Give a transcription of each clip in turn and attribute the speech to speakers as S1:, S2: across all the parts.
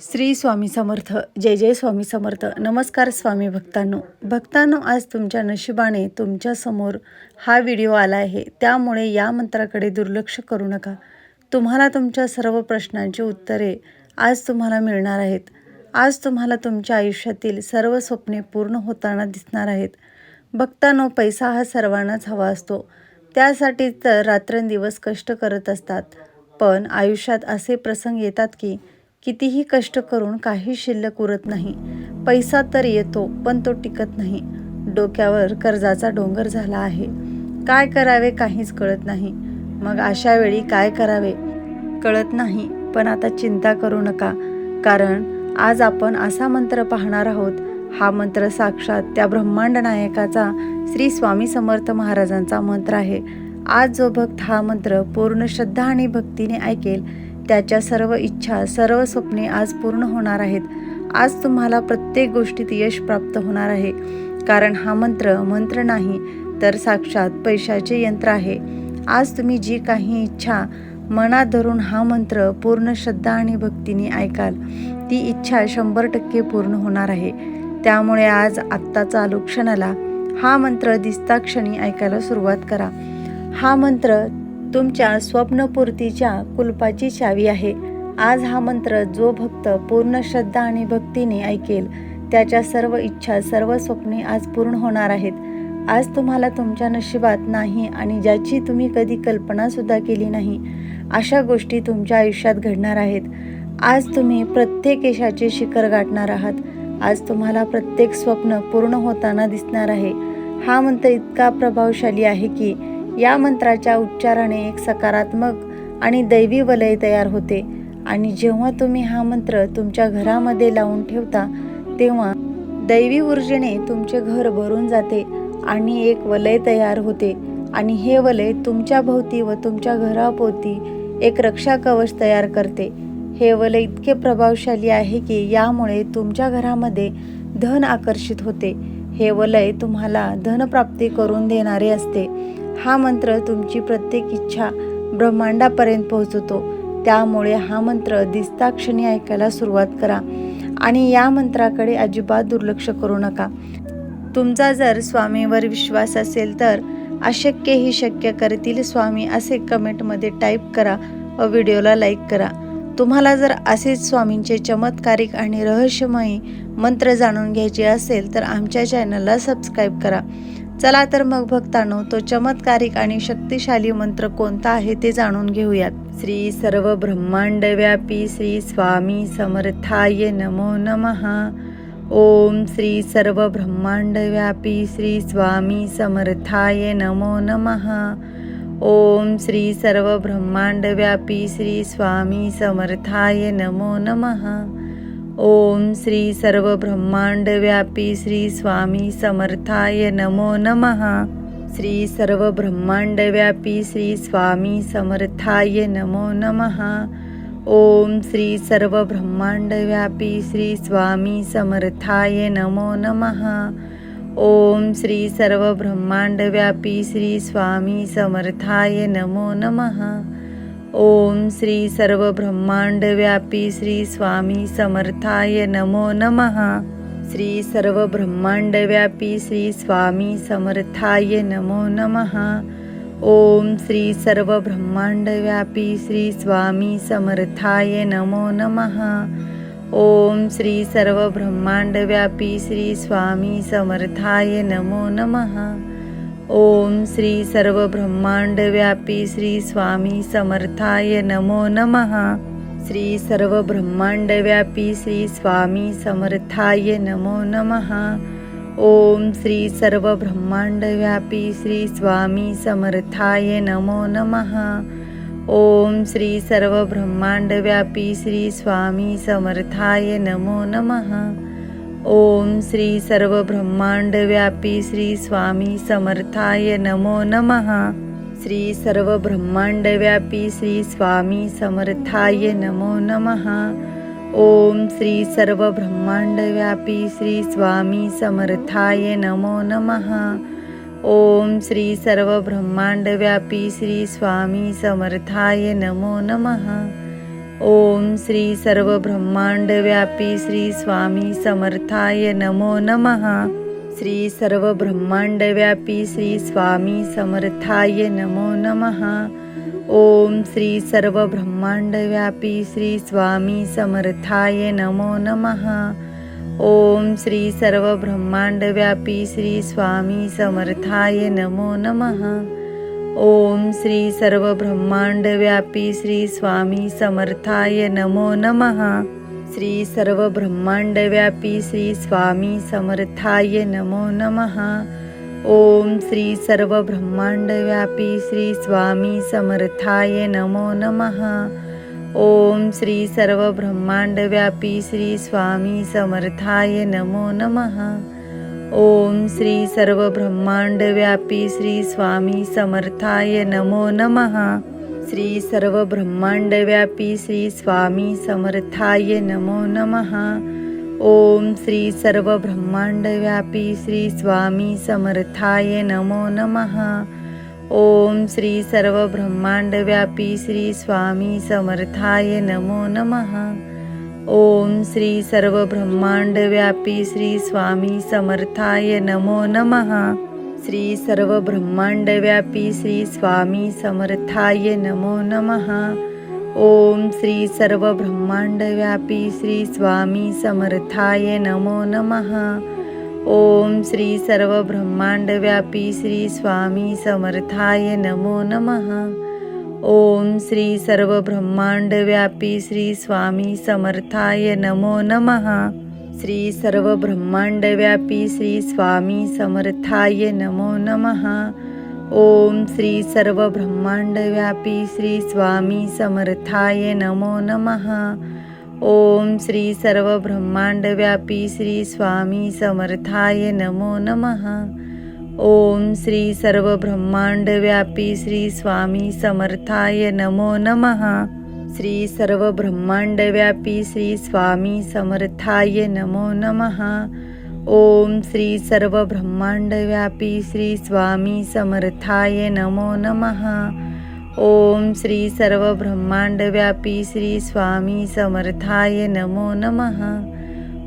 S1: श्री स्वामी समर्थ जय जय स्वामी समर्थ. नमस्कार स्वामी भक्तांनो. भक्तांनो आज तुमच्या नशिबाने तुमच्यासमोर हा व्हिडिओ आला आहे. त्यामुळे या मंत्राकडे दुर्लक्ष करू नका. तुम्हाला तुमच्या सर्व प्रश्नांची उत्तरे आज तुम्हाला मिळणार आहेत. आज तुम्हाला तुमच्या आयुष्यातील सर्व स्वप्ने पूर्ण होताना दिसणार आहेत. भक्तांनो पैसा हा सर्वांनाच हवा असतो. त्यासाठी तर रात्रंदिवस कष्ट करत असतात. पण आयुष्यात असे प्रसंग येतात की कितीही कष्ट करून काही शिल्लक उरत नाही. पैसा तर येतो पण तो टिकत नाही. डोक्यावर कर्जाचा डोंगर झाला आहे. काय करावे काहीच कळत नाही. मग अशा वेळी काय करावे? कळत नाही पण आता चिंता करू नका. कारण आज आपण असा मंत्र पाहणार आहोत. हा मंत्र साक्षात त्या ब्रह्मांड नायकाचा श्री स्वामी समर्थ महाराजांचा मंत्र आहे. आज जो भक्त हा मंत्र पूर्ण श्रद्धा आणि भक्तीने ऐकेल त्याच्या सर्व इच्छा सर्व स्वप्ने आज पूर्ण होणार आहेत. आज तुम्हाला प्रत्येक गोष्टीत यश प्राप्त होणार आहे. कारण हा मंत्र मंत्र नाही तर साक्षात पैशाचे यंत्र आहे. आज तुम्ही जी काही इच्छा मनात धरून हा मंत्र पूर्ण श्रद्धा आणि भक्तीने ऐकाल ती इच्छा शंभर टक्के पूर्ण होणार आहे. त्यामुळे आज आत्ता चालू क्षणाला हा मंत्र दिसता क्षणी ऐकायला सुरुवात करा. हा मंत्र तुमच्या स्वप्नपूर्तीच्या कुलपाची चावी आहे. आज हा मंत्र जो भक्त पूर्ण श्रद्धा आणि भक्तीने ऐकेल त्याच्या सर्व इच्छा सर्व स्वप्ने आज पूर्ण होणार आहेत. आज तुम्हाला तुमच्या नशिबात नाही आणि ज्याची तुम्ही कधी कल्पनासुद्धा केली नाही अशा गोष्टी तुमच्या आयुष्यात घडणार आहेत. आज तुम्ही प्रत्येक यशाचे शिखर गाठणार आहात. आज तुम्हाला प्रत्येक स्वप्न पूर्ण होताना दिसणार आहे. हा मंत्र इतका प्रभावशाली आहे की या मंत्राच्या उच्चाराने एक सकारात्मक आणि दैवी वलय तयार होते. आणि जेव्हा तुम्ही हा मंत्र तुमच्या घरामध्ये लावून ठेवता तेव्हा दैवी ऊर्जेने तुमचे घर भरून जाते आणि एक वलय तयार होते. आणि हे वलय तुमच्या भोवती व तुमच्या घराभोवती एक रक्षा कवच तयार करते. हे वलय इतके प्रभावशाली आहे की यामुळे तुमच्या घरामध्ये धन आकर्षित होते. हे वलय तुम्हाला धनप्राप्ती करून देणारे असते. हा मंत्र तुमची प्रत्येक इच्छा ब्रह्मांडापर्यंत पोहोचवतो. त्यामुळे हा मंत्र दिसता क्षणी ऐकायला सुरुवात करा आणि या मंत्राकडे अजिबात दुर्लक्ष करू नका. तुमचा जर स्वामीवर विश्वास असेल तर अशक्य ही शक्य करतील. स्वामी असे कमेंटमध्ये टाईप करा व व्हिडिओला लाईक करा. तुम्हाला जर असेच स्वामींचे चमत्कारिक आणि रहस्यमयी मंत्र जाणून घ्यायचे असेल तर आमच्या चॅनलला सबस्क्राईब करा. चला तर मग भक्तानो तो चमत्कारिक आणि शक्तिशाली मंत्र कोणता आहे ते जाणून घेऊयात. श्री सर्व ब्रह्मांड व्यापी श्री स्वामी समर्थाय नमो नमः. ओम श्री सर्व ब्रह्मांड व्यापी श्री स्वामी समर्थाय नमो नमः. ओम श्री सर्व ब्रह्मांड व्यापी श्री स्वामी समर्थाय नमो नमः. ओम श्री सर्व ब्रह्मांड व्यापी श्री स्वामी समर्थाय नमो नमः. श्री सर्व ब्रह्मांड व्यापी श्री स्वामी समर्थाय नमो नमः. ओम श्री सर्व ब्रह्मांड व्यापी श्री स्वामी समर्थाय नमो नमः. ओम श्री सर्व ब्रह्मांड व्यापी श्री स्वामी समर्थाय नमो नमः. ओम श्री सर्व ब्रह्मांड व्यापी श्री स्वामी समर्थाय नमो नमः. श्री सर्व ब्रह्मांड व्यापी श्री स्वामी समर्थाय नमो नमः. ओम श्री सर्व ब्रह्मांड व्यापी श्री स्वामी समर्थाय नमो नमः. ओम श्री सर्व ब्रह्मांड व्यापी श्री स्वामी समर्थाय नमो नमः. ओम श्री सर्व ब्रह्मांड व्यापी श्री स्वामी समर्थाय नमो नमः. श्री सर्व ब्रह्मांड व्यापी श्री स्वामी समर्थाय नमो नमः. ओम श्री सर्व ब्रह्मांड व्यापी श्री स्वामी समर्थाय नमो नमः. ओम श्री सर्व ब्रह्मांड व्यापी श्री स्वामी समर्थाय नमो नमः. ओम श्री सर्व ब्रह्मांड व्यापी श्री स्वामी समर्थाय नमो नमः. श्री सर्व ब्रह्मांड व्यापी श्री स्वामी समर्थाय नमो नमः. ओम श्री सर्व ब्रह्मांड व्यापी श्री स्वामी समर्थाय नमो नमः. ओम श्री सर्व ब्रह्मांड व्यापी श्री स्वामी समर्थाय नमो नमः. ओम श्री सर्व ब्रह्मांड व्यापी श्री स्वामी समर्थाय नमो नमः. श्री सर्व ब्रह्मांड व्यापी श्री स्वामी समर्थाय नमो नमः. ओम श्री सर्व ब्रह्मांड व्यापी श्री स्वामी समर्थाय नमो नमः. ओम श्री सर्व ब्रह्मांड व्यापी श्री स्वामी समर्थाय नमो नमः. ओम श्री सर्व ब्रह्मांड व्यापी श्री स्वामी समर्थाय नमो नमः. श्री सर्व ब्रह्मांड व्यापी श्री स्वामी समर्थाय नमो नमः. ओम श्री सर्व ब्रह्मांड व्यापी श्री स्वामी समर्थाय नमो नमः. ओम श्री सर्व ब्रह्मांड व्यापी श्री स्वामी समर्थाय नमो नमः. ओम श्री सर्व ब्रह्मांड व्यापी श्री स्वामी समर्थाय नमो नमः. श्री सर्व ब्रह्मांड व्यापी श्री स्वामी समर्थाय नमो नमः. ओम श्री सर्व ब्रह्मांड व्यापी श्री स्वामी समर्थाय नमो नमः. ओम श्री सर्व ब्रह्मांड व्यापी श्री स्वामी समर्थाय नमो नमः. ओम श्री सर्व ब्रह्मांड व्यापी श्री स्वामी समर्थाय नमो नमः। श्री सर्व ब्रह्मांड व्यापी श्री स्वामी समर्थाय नमो नमः। ओम श्री सर्व ब्रह्मांड व्यापी श्री स्वामी समर्थाय नमो नमः। ओम श्री सर्व ब्रह्मांड व्यापी श्री स्वामी समर्थाय नमो नमः। ओम श्री सर्व ब्रह्मांड व्यापी श्री स्वामी समर्थाय नमो नमः. श्री सर्व ब्रह्मांड व्यापी श्री स्वामी समर्थाय नमो नमः. ओम श्री सर्व ब्रह्मांड व्यापी श्री स्वामी समर्थाय नमो नमः. ओम श्री सर्व ब्रह्मांड व्यापी श्री स्वामी समर्थाय नमो नमः. ओम श्री सर्व ब्रह्मांड व्यापी श्री स्वामी समर्थाय नमो नमः. श्री सर्व ब्रह्मांड व्यापी श्री स्वामी समर्थाय नमो नमः. ओम श्री सर्व ब्रह्मांड व्यापी श्री स्वामी समर्थाय नमो नमः. ओम श्री सर्व ब्रह्मांड व्यापी श्री स्वामी समर्थाय नमो नमः.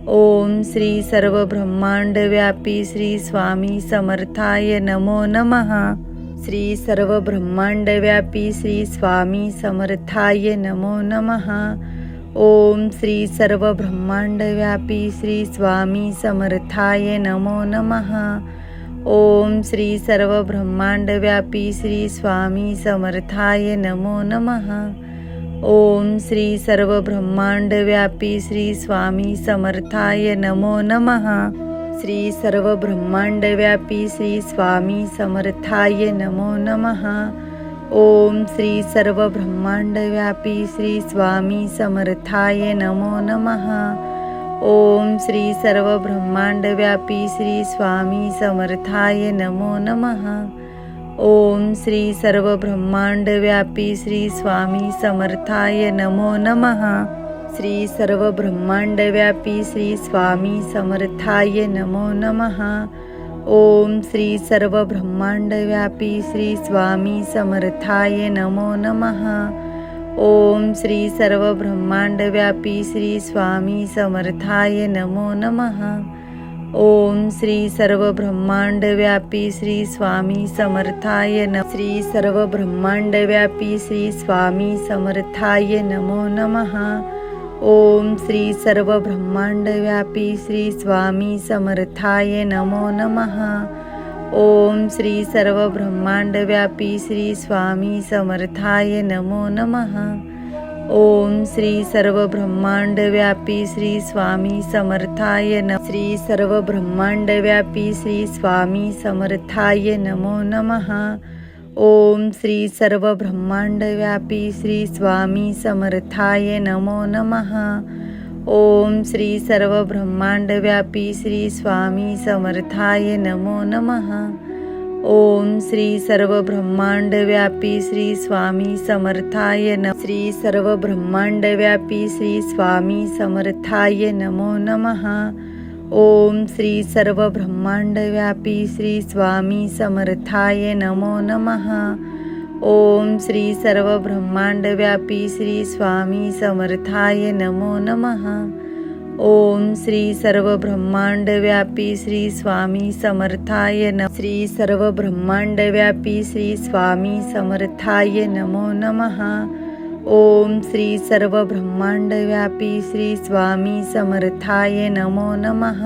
S1: ओम श्री सर्व ब्रह्मांड व्यापी श्री स्वामी समर्थाय नमो नमः. श्री सर्व ब्रह्मांड व्यापी श्री स्वामी समर्थाय नमो नमः. ओम श्री सर्व ब्रह्मांड व्यापी श्री स्वामी समर्थाय नमो नमः. ओम श्री सर्व ब्रह्मांड व्यापी श्री स्वामी समर्थाय नमो नमः. ओम श्री सर्व ब्रह्मांड व्यापी श्री स्वामी समर्थाय नमो नमः। श्री सर्व ब्रह्मांड व्यापी श्री स्वामी समर्थाय नमो नमः। ओम श्री सर्व ब्रह्मांड व्यापी श्री स्वामी समर्थाय नमो नमः। ओम श्री सर्व ब्रह्मांड व्यापी श्री स्वामी समर्थाय नमो नमः। ओम श्री सर्व ब्रह्मांड व्यापी श्री स्वामी समर्थाय नमो नमः. श्री सर्व ब्रह्मांड व्यापी श्री स्वामी समर्थाय नमो नमः. ओम श्री सर्व ब्रह्मांड व्यापी श्री स्वामी समर्थाय नमो नमः. ओम श्री सर्व ब्रह्मांड व्यापी श्री स्वामी समर्थाय नमो नमः. ओम श्री सर्व ब्रह्मांड व्यापी श्री स्वामी समर्थाय न श्री सर्व ब्रह्मांड व्यापी श्री स्वामी समर्थाय नमो नमः. ओम श्री सर्व ब्रह्मांड व्यापी श्री स्वामी समर्थाय नमो नमः. ओम श्री सर्व ब्रह्मांड व्यापी श्री स्वामी समर्थाय नमो नमः. ओम श्री सर्व ब्रह्मांड व्यापी श्री स्वामी समर्थाय नम श्री सर्व ब्रह्मांड व्यापी श्री स्वामी समर्थाय नमो नमः। ओम श्री सर्व ब्रह्मांड व्यापी श्री स्वामी समर्थाय नमो नमः। ओम श्री सर्व ब्रह्मांड व्यापी श्री स्वामी समर्थाय नमो नमः। ओम श्री सर्व ब्रह्मांड व्यापी श्री स्वामी समर्थाय न श्री सर्व ब्रह्मांड व्यापी श्री स्वामी समर्थाय नमो नमः. ओम श्री सर्व ब्रह्मांड व्यापी श्री स्वामी समर्थाय नमो नमः. ओम श्री सर्व ब्रह्मांडव्यापी श्री स्वामी समर्थाय नमो नमः. ओम श्री सर्व ब्रह्मांडव्यापी श्री स्वामी समर्थाय न श्री सर्व ब्रह्मांडव्यापी श्री स्वामी समर्थाय नमो नमः। ओम श्री सर्व ब्रह्मांडव्यापी श्री स्वामी समर्थाय नमो नमः।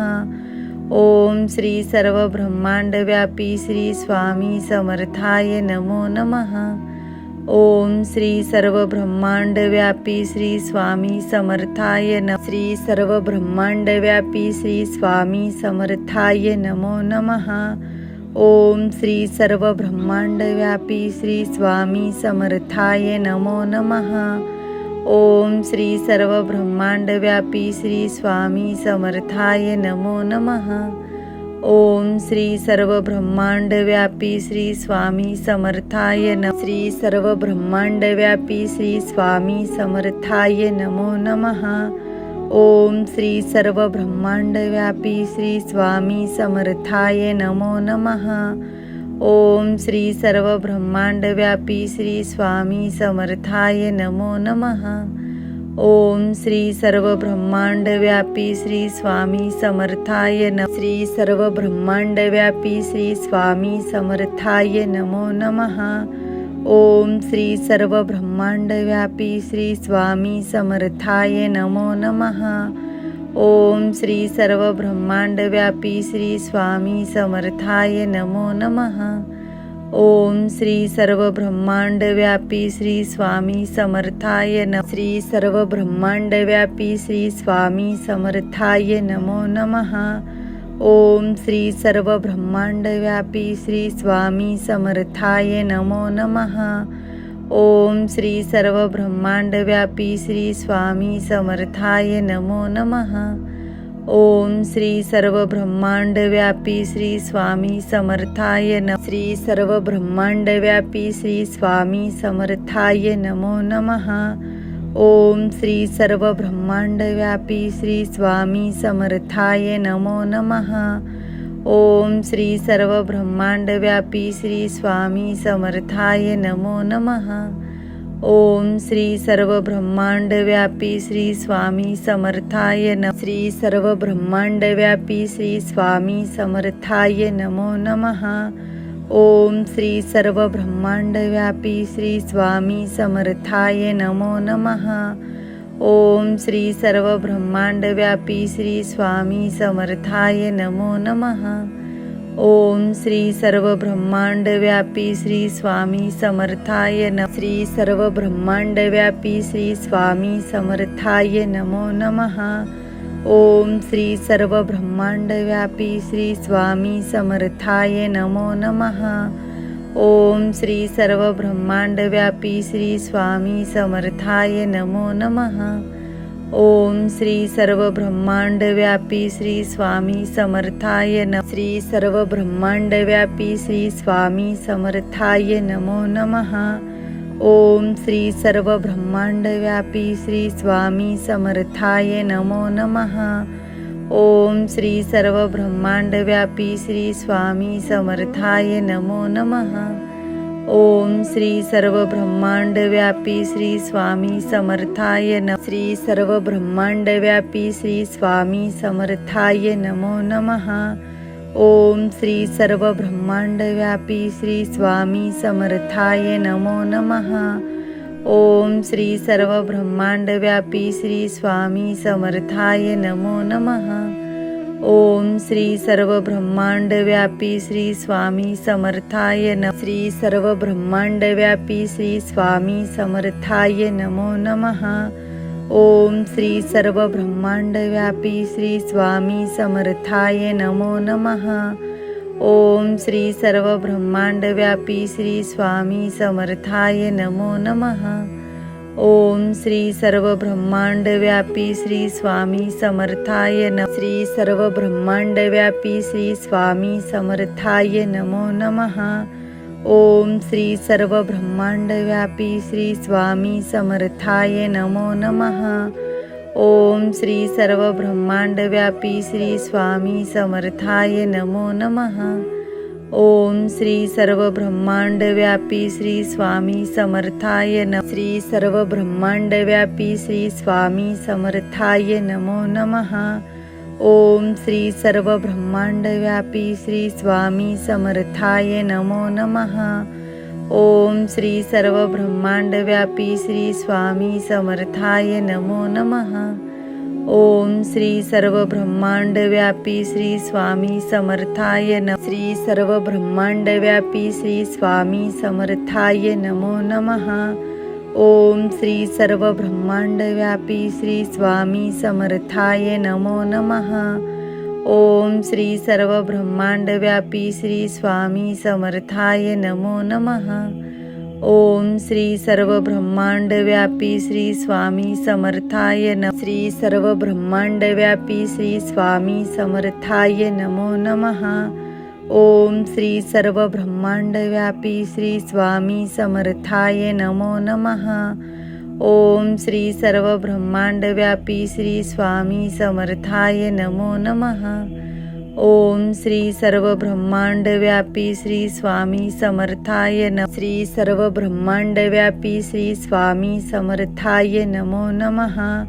S1: ओम श्री सर्व ब्रह्मांडव्यापी श्री स्वामी समर्थाय नमो नमः। ओम श्री सर्व ब्रह्मांडव्यापी श्री स्वामी समर्थाय न श्री सर्व ब्रह्मांडव्यापी श्री स्वामी समर्थाय नमो नमः। ओम श्री सर्व ब्रह्मांडव्यापी श्री स्वामी समर्थाय नमो नमः। ओम श्री सर्व ब्रह्मांडव्यापी श्री स्वामी समर्थाय नमो नमः। ओम श्री सर्व ब्रह्मांडव्यापी श्री स्वामी समर्थाय नम श्री सर्व ब्रह्मांडव्यापी श्री स्वामी समर्थाय नमो नमः. ओम श्री सर्व ब्रह्मांडव्यापी श्री स्वामी समर्थाय नमो नमः. ओम श्री सर्व ब्रह्मांडव्यापी श्री स्वामी समर्थाय नमो नमः. ओम श्री सर्व ब्रह्मांडव्यापी श्री स्वामी समर्थाय न श्री सर्व ब्रह्मांडव्यापी श्री स्वामी समर्थाय नमो नमः. ओम श्री सर्व ब्रह्मांडव्यापी श्री स्वामी समर्थाय नमो नमः. ओम श्री सर्व ब्रह्मांडव्यापी श्री स्वामी समर्थाय नमो नमः. ओम श्री सर्व ब्रह्मांडव्यापी श्री स्वामी समर्थाय न श्री सर्व ब्रह्मांडव्यापी श्री स्वामी समर्थाय नमो नमः. ओम श्री सर्व ब्रह्मांडव्यापी श्री स्वामी समर्थाय नमो नमः. ओम श्री सर्व ब्रह्मांडव्यापी श्री स्वामी समर्थाय नमो नमः. ओम श्री सर्व ब्रह्मांडव्यापी श्री स्वामी समर्थाय न श्री सर्व ब्रह्मांडव्यापी श्री स्वामी समर्थाय नमो नमः. ओम श्री सर्व ब्रह्मांडव्यापी श्री स्वामी समर्थाय नमो नमः. ओम श्री सर्व ब्रह्मांडव्यापी श्री स्वामी समर्थाय नमो नमः. ओम श्री सर्व ब्रह्मांडव्यापी श्री स्वामी समर्थाय न श्री सर्व ब्रह्मांडव्यापी श्री स्वामी समर्थाय नमो नमः. ओम श्री सर्व ब्रह्मांडव्यापी श्री स्वामी समर्थाय नमो नमः. ओम श्री सर्व ब्रह्मांडव्यापी श्री स्वामी समर्थाय नमो नमः. ओम श्री सर्व ब्रह्मांडव्यापी श्री स्वामी समर्थाय न श्री सर्व ब्रह्मांडव्यापी श्री स्वामी समर्थाय नमो नमः. ओम श्री सर्व ब्रह्मांडव्यापी श्री स्वामी समर्थाय नमो नमः. ओम श्री सर्व ब्रह्मांडव्यापी श्री स्वामी समर्थाय नमो नमः. ओम श्री सर्व ब्रह्मांडव्यापी श्री स्वामी समर्थाय न श्री सर्व ब्रह्मांडव्यापी श्री स्वामी समर्थाय नमो नमः. ओम श्री सर्व ब्रह्मांडव्यापी श्री स्वामी समर्थाय नमो नमः. ओम श्री सर्व ब्रह्मांडव्यापी श्री स्वामी समर्थाय नमो नमः. ओम श्री सर्व ब्रह्मांडव्यापी श्री स्वामी समर्थाय न श्री सर्व ब्रह्मांडव्यापी श्री स्वामी समर्थाय नमो नमः. ओम श्री सर्व ब्रह्मांडव्यापी श्री स्वामी समर्थाय नमो नमः. ओम श्री सर्व ब्रह्मांडव्यापी श्री स्वामी समर्थाय नमो नमः. ओम श्री सर्व ब्रह्मांडव्यापी श्री स्वामी समर्थाय न श्री सर्व ब्रह्मांडव्यापी श्री स्वामी समर्थाय नमो नमः. ओम श्री सर्व ब्रह्मांडव्यापी श्री स्वामी समर्थाय नमो नमः. ओम श्री सर्व ब्रह्मांडव्यापी श्री स्वामी समर्थाय नमो नमः. ओम श्री सर्व ब्रह्मांडव्यापी श्री स्वामी समर्थाय न श्री सर्व ब्रह्मांडव्यापी श्री स्वामी समर्थाय नमो नमः. ओम श्री सर्व ब्रह्मांडव्यापी श्री स्वामी समर्थाय नमो नमः. ओम श्री सर्व ब्रह्मांडव्यापी श्री स्वामी समर्थाय नमो नमः. ओम श्री सर्व ब्रह्मांड व्यापी श्री स्वामी समर्थाय न श्री सर्व ब्रह्मांड व्यापी श्री स्वामी समर्थाय नमो नमः। ओम श्री सर्व ब्रह्मांड व्यापी श्री स्वामी समर्थाय नमो नमः। ओम श्री सर्व ब्रह्मांड व्यापी श्री स्वामी समर्थाय नमो नमः। ओम श्री सर्व ब्रह्मांड व्यापी श्री स्वामी समर्थाय न श्री सर्व ब्रह्मांड व्यापी श्री स्वामी समर्थाय नमो नमः. ओम श्री सर्व ब्रह्मांड व्यापी श्री स्वामी समर्थाय नमो नमः. ओम श्री सर्व ब्रह्मांड व्यापी श्री स्वामी समर्थाय नमो नमः. ओम श्री सर्व ब्रह्मांड व्यापी श्री स्वामी समर्थाय न श्री सर्व ब्रह्मांड व्यापी श्री स्वामी समर्थाय नमो नमः। ओम श्री सर्व ब्रह्मांड व्यापी श्री स्वामी समर्थाय नमो नमः। ओम श्री सर्व ब्रह्मांड व्यापी श्री स्वामी समर्थाय नमो नमः। ओम श्री सर्व ब्रह्मांड व्यापी श्री स्वामी समर्थाय न श्री सर्व ब्रह्मांड व्यापी श्री स्वामी समर्थाय नमो नमः.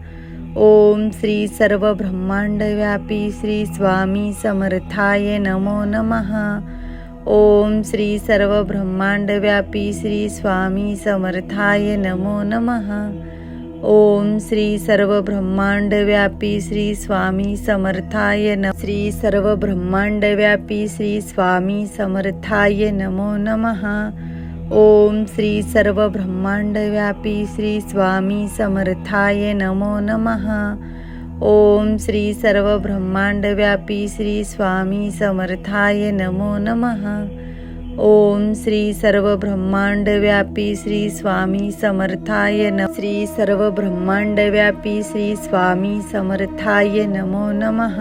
S1: ओम श्री सर्व ब्रह्मांड व्यापी श्री स्वामी समर्थाय नमो नमः. ओम श्री सर्व ब्रह्मांड व्यापी श्री स्वामी समर्थाय नमो नमः. ओम श्री सर्व ब्रह्मांड व्यापी श्री स्वामी समर्थाय न श्री सर्व ब्रह्मांड व्यापी श्री स्वामी समर्थाय नमो नमः. ओम श्री सर्व ब्रह्मांड व्यापी श्री स्वामी समर्थाय नमो नमः. ओम श्री सर्व ब्रह्मांड व्यापी श्री स्वामी समर्थाय नमो नमः. ओम श्री सर्व ब्रह्मांड व्यापी श्री स्वामी समर्थाय न श्री सर्व ब्रह्मांड व्यापी श्री स्वामी समर्थाय नमो नमः.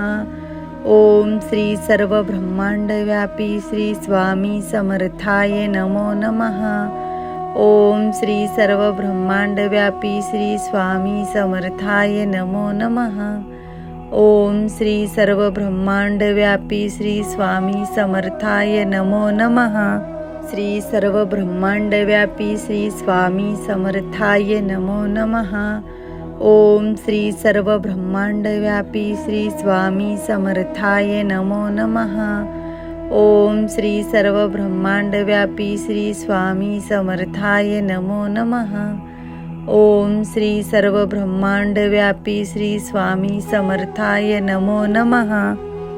S1: ओम श्री सर्व ब्रह्मांड व्यापी श्री स्वामी समर्थाय नमो नमः. ओम श्री सर्व ब्रह्मांड व्यापी श्री स्वामी समर्थाय नमो नमः. ओम श्री सर्व ब्रह्मांड व्यापी श्री स्वामी समर्थाय नमो नमः. श्री सर्व ब्रह्मांड व्यापी श्री स्वामी समर्थाय नमो नमः. ओम श्री सर्व ब्रह्मांड व्यापी श्री स्वामी समर्थाय नमो नमः. ओम श्री सर्व ब्रह्मांड व्यापी श्री स्वामी समर्थाय नमो नमः. ओम श्री सर्व ब्रह्मांड व्यापी श्री स्वामी समर्थाय नमो नमः.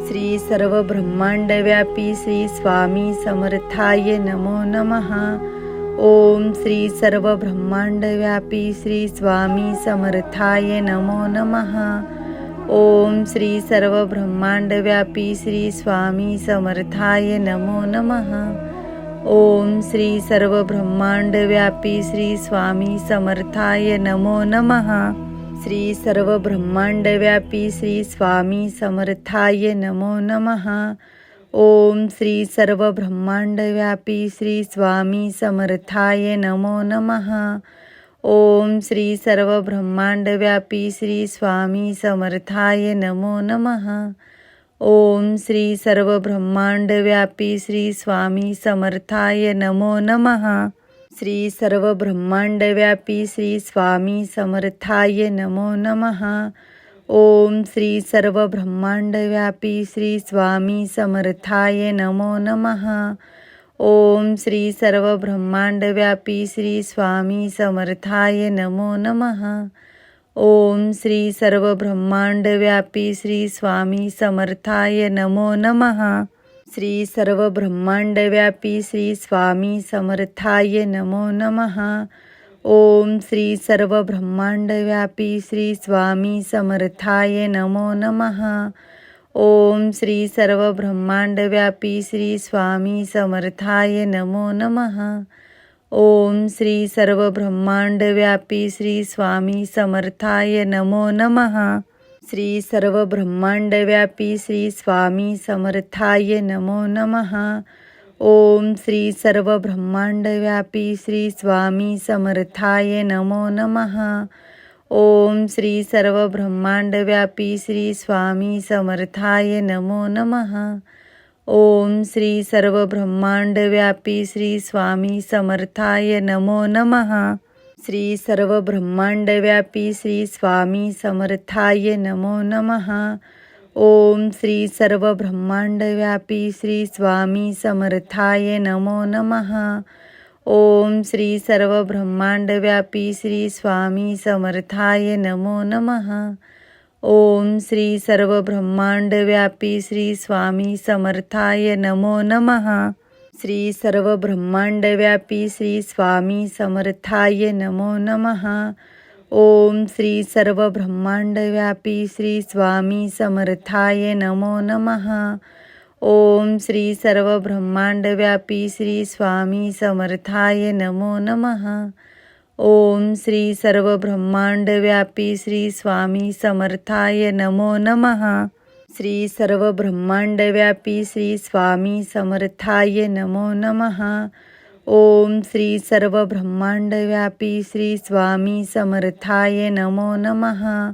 S1: श्री सर्व ब्रह्मांड व्यापी श्री स्वामी समर्थाय नमो नमः. ओम श्री सर्व ब्रह्मांड व्यापी श्री स्वामी समर्थाय नमो नमः. ओम श्री सर्व ब्रह्मांड व्यापी श्री स्वामी समर्थाय नमो नमः. ओम श्री सर्व ब्रह्मांड व्यापी श्री स्वामी समर्थाय नमो नमः. श्री सर्व ब्रह्मांड व्यापी श्री स्वामी समर्थाय नमो नमः. ओम श्री सर्व ब्रह्मांड व्यापी श्री स्वामी समर्थाय नमो नमः. ओम श्री सर्व ब्रह्मांड व्यापी श्री स्वामी समर्थाय नमो नमः. ओम श्री सर्व ब्रह्मांड व्यापी श्री स्वामी समर्थाय नमो नमः. श्री सर्व ब्रह्मांड व्यापी श्री स्वामी समर्थाय नमो नमः. ओम श्री सर्व ब्रह्मांड व्यापी श्री स्वामी समर्थाय नमो नमः. ओम श्री सर्व ब्रह्मांड व्यापी श्री स्वामी समर्थाय नमो नमः. ओम श्री सर्व ब्रह्मांड व्यापी श्री स्वामी समर्थाय नमो नमः. श्री सर्व ब्रह्मांड व्यापी श्री स्वामी समर्थाय नमो नमः. ओम श्री सर्व ब्रह्मांड व्यापी श्री स्वामी समर्थाय नमो नमः. ओम श्री सर्व ब्रह्मांड व्यापी श्री स्वामी समर्थाय नमो नमः. ओम श्री सर्व ब्रह्मांड व्यापी श्री स्वामी समर्थाय नमो नमः. श्री सर्व ब्रह्मांड व्यापी श्री स्वामी समर्थाय नमो नमः. ओम श्री सर्व ब्रह्मांड व्यापी श्री स्वामी समर्थाय नमो नमः. ओम श्री सर्व ब्रह्मांड व्यापी श्री स्वामी समर्थाय नमो नमः. ओम श्री सर्व ब्रह्मांडव्यापी श्री स्वामी समर्थाय नमो नमः. श्री सर्व ब्रह्मांडव्यापी श्री स्वामी समर्थाय नमो नमः. ओम श्री सर्व ब्रह्मांडव्यापी श्री स्वामी समर्थाय नमो नमः. ओम श्री सर्व ब्रह्मांडव्यापी श्री स्वामी समर्थाय नमो नमः. ओम श्री सर्व ब्रह्मांडव्यापी श्री स्वामी समर्थाय नमो नमः. श्री सर्व ब्रह्मांडव्यापी श्री स्वामी समर्थाय नमो नमः. ओम श्री सर्व ब्रह्मांडव्यापी श्री स्वामी समर्थाय नमो नमः. ओम श्री सर्व ब्रह्मांडव्यापी श्री स्वामी समर्थाय नमो नमः. ओम श्री सर्व ब्रह्मांडव्यापी श्री स्वामी समर्थाय नमो नमः. श्री सर्व ब्रह्मांडव्यापी श्री स्वामी समर्थाय नमो नमः. ओम श्री सर्व ब्रह्मांडव्यापी श्री स्वामी समर्थाय नमो नमः.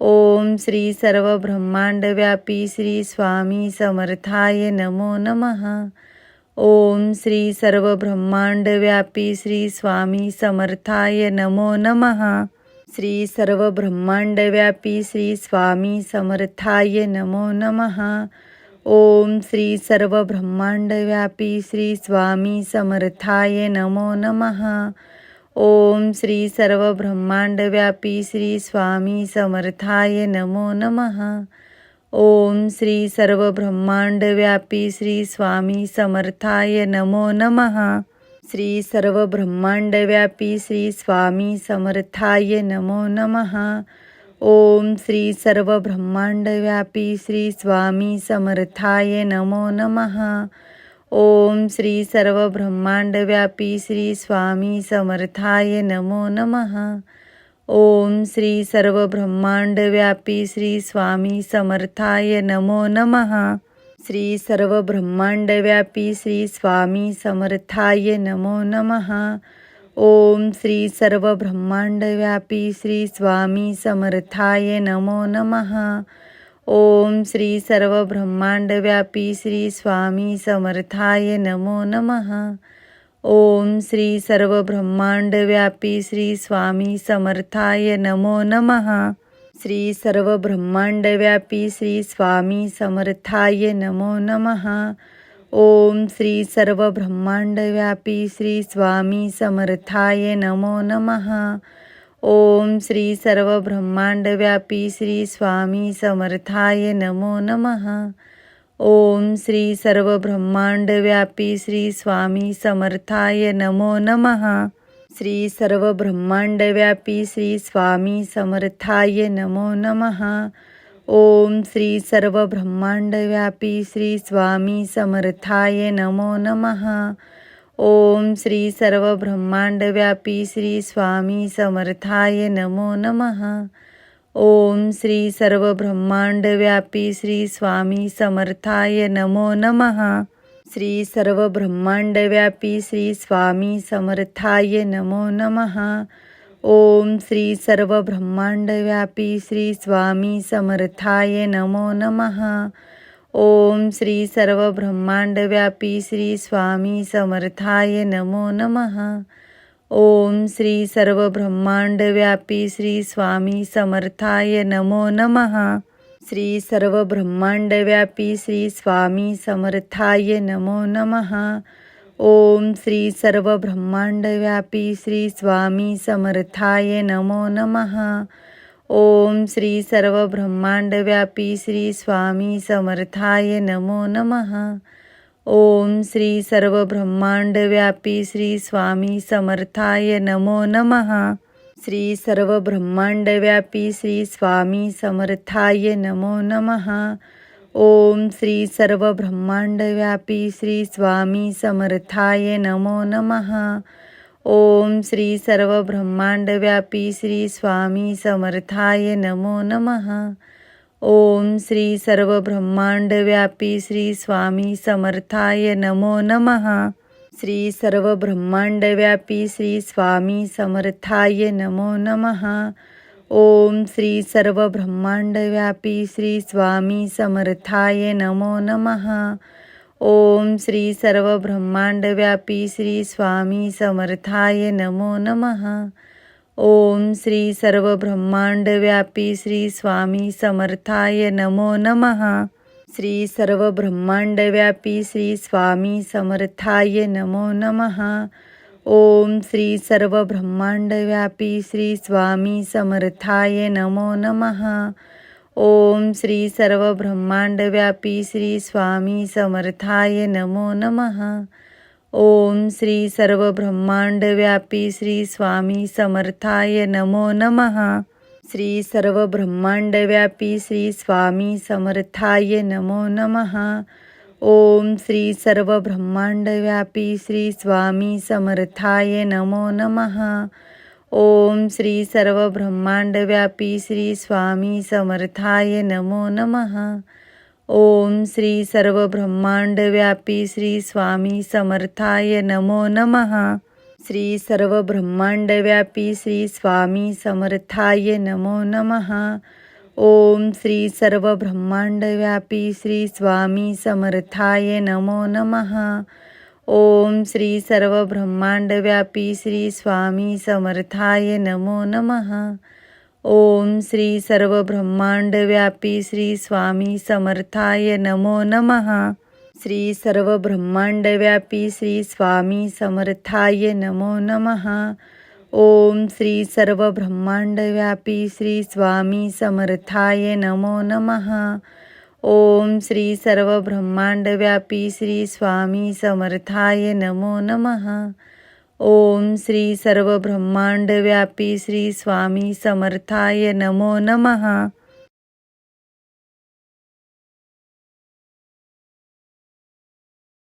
S1: ओम श्री सर्व ब्रह्मांडव्यापी श्री स्वामी समर्थाय नमो नमः. ओम श्री सर्व ब्रह्मांडव्यापी श्री स्वामी समर्थाय नमो नमः. श्री सर्व ब्रह्मांडव्यापी श्री स्वामी समर्थाय नमो नमः. ओम श्री सर्व ब्रह्मांडव्यापी श्री स्वामी समर्थाय नमो नमः. ओम श्री सर्व ब्रह्मांडव्यापी श्री स्वामी समर्थाय नमो नमः. ओम श्री सर्व ब्रह्मांडव्यापी श्री स्वामी समर्थाय नमो नमः. श्री सर्व ब्रह्मांडव्यापी श्री स्वामी समर्थाय नमो नमः. ओम श्री सर्व ब्रह्मांडव्यापी श्री स्वामी समर्थाय नमो नमः. ओम श्री सर्व ब्रह्मांडव्यापी श्री स्वामी समर्थाय नमो नमः. ओम श्री सर्व ब्रह्मांडव्यापी श्री स्वामी समर्थाय नमो नमः. श्री सर्व ब्रह्मांडव्यापी श्री स्वामी समर्थाय नमो नमः. ओम श्री सर्व ब्रह्मांडव्यापी श्री स्वामी समर्थाय नमो नमः. ओम श्री सर्व ब्रह्मांडव्यापी श्री स्वामी समर्थाय नमो नमः. ओम श्री सर्व ब्रह्मांडव्यापी श्री स्वामी समर्थाय नमो नमः. श्री सर्व ब्रह्मांडव्यापी श्री स्वामी समर्थाय नमो नमः. ओम श्री सर्व ब्रह्मांडव्यापी श्री स्वामी समर्थाय नमो नमः. ओम श्री सर्व ब्रह्मांडव्यापी श्री स्वामी समर्थाय नमो नमः. ओम श्री सर्व ब्रह्मांडव्यापी श्री स्वामी समर्थाय नमो नमः. श्री सर्व ब्रह्मांडव्यापी श्री स्वामी समर्थाय नमो नमः. ओम श्री सर्व ब्रह्मांडव्यापी श्री स्वामी समर्थाय नमो नमः. ओम श्री सर्व ब्रह्मांडव्यापी श्री स्वामी समर्थाय नमो नमः. ओम श्री सर्व ब्रह्मांडव्यापी श्री स्वामी समर्थाय नमो नमः. श्री सर्व ब्रह्मांडव्यापी श्री स्वामी समर्थाय नमो नमः. ओम श्री सर्व ब्रह्मांडव्यापी श्री स्वामी समर्थाय नमो नमः. ओम श्री सर्व ब्रह्मांडव्यापी श्री स्वामी समर्थाय नमो नमः. ओम श्री सर्व ब्रह्मांडव्यापी श्री स्वामी समर्थाय नमो नमः. श्री सर्व ब्रह्मांडव्यापी श्री स्वामी समर्थाय नमो नमः. ओम श्री सर्व ब्रह्मांडव्यापी श्री स्वामी समर्थाय नमो नमः. ओम श्री सर्व ब्रह्मांडव्यापी श्री स्वामी समर्थाय नमो नमः. ओम श्री सर्व ब्रह्मांडव्यापी श्री स्वामी समर्थाय नमो नमः. श्री सर्व ब्रह्मांडव्यापी श्री स्वामी समर्थाय नमो नमः. ओम श्री सर्व ब्रह्मांडव्यापी श्री स्वामी समर्थाय नमो नमः. ओम श्री सर्व ब्रह्मांडव्यापी श्री स्वामी समर्थाय नमो नमः. ओम श्री सर्व ब्रह्मांडव्यापी श्री स्वामी समर्थाय नमो नमः. श्री सर्व ब्रह्मांडव्यापी श्री स्वामी समर्थाय नमो नमः. ओम श्री सर्व ब्रह्मांडव्यापी श्री स्वामी समर्थाय नमो नमः. ओम श्री सर्व ब्रह्मांडव्यापी श्री स्वामी समर्थाय नमो नमः. ओम श्री सर्व ब्रह्मांडव्यापी श्री स्वामी समर्थाय नमो नमः. श्री सर्व ब्रह्मांडव्यापी श्री स्वामी समर्थाय नमो नमः. ओम श्री सर्व ब्रह्मांडव्यापी श्री स्वामी समर्थाय नमो नमः. ओम श्री सर्व ब्रह्मांडव्यापी श्री स्वामी समर्थाय नमो नमः. ओम श्री सर्व ब्रह्मांडव्यापी श्री स्वामी समर्थाय नमो नमः. श्री सर्व ब्रह्मांडव्यापी श्री स्वामी समर्थाय नमो नमः. ओम श्री सर्व ब्रह्मांडव्यापी श्री स्वामी समर्थाय नमो नमः. ओम श्री सर्व ब्रह्मांडव्यापी श्री स्वामी समर्थाय नमो नमः. ओम श्री सर्व ब्रह्मांडव्यापी श्री स्वामी समर्थाय नमो नमः. श्री सर्व ब्रह्मांडव्यापी श्री स्वामी समर्थाय नमो नमः. ओम श्री सर्व ब्रह्मांडव्यापी श्री स्वामी समर्थाय नमो नमः. ओम श्री सर्व ब्रह्मांडव्यापी श्री स्वामी समर्थाय नमो नमः. ओम श्री सर्व ब्रह्मांडव्यापी श्री स्वामी समर्थाय नमो नमः. श्री सर्व ब्रह्मांडव्यापी श्री स्वामी समर्थाय नमो नमः. ओम श्री सर्व ब्रह्मांडव्यापी श्री स्वामी समर्थाय नमो नमः. ओम श्री सर्व ब्रह्मांडव्यापी श्री स्वामी समर्थाय नमो नमः. ओम श्री सर्व ब्रह्मांडव्यापी श्री स्वामी समर्थाय नमो नमः.